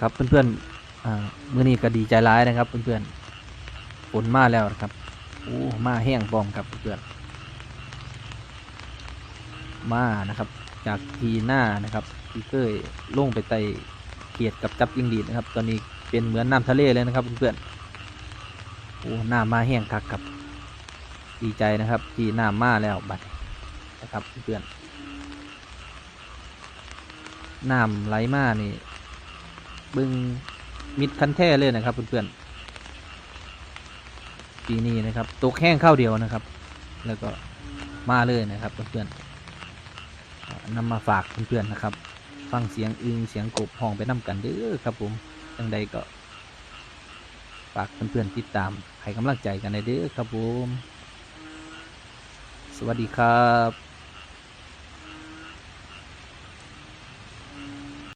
ครับเพื่อนๆอ่ามื้อนี้ก็ดีใจร้ายนะครับเพื่อนๆฝนมาแล้วนะครับโอ้มาแห้งพร้อมครับเพื่อนมานะครับ จากทีหน้านะครับที่เคยลงไปไต่เขียดกับจับยิงดีดนะครับ ตอนนี้เป็นเหมือนน้ำทะเลเลยนะครับเพื่อนๆโอ้หน้ำมาแห้งคักครับดีใจนะครับที่น้ำมาแล้วบัดนะครับเพื่อนๆน้ำไหลมานี่ บึงมิดคันแท้เลยนะครับ เพื่อนๆปีนี้นะครับตกแห้งข้าวเดียวนะครับ แล้วก็มาเลยนะครับเพื่อนๆอ่านำมาฝากเพื่อนๆนะครับ ฟังเสียงอึงเสียงกบห้องไปน้ำกันเด้อครับผมจังใดก็ฝากเพื่อนๆติดตามให้กำลังใจกันในเด้อครับผม สวัสดีครับ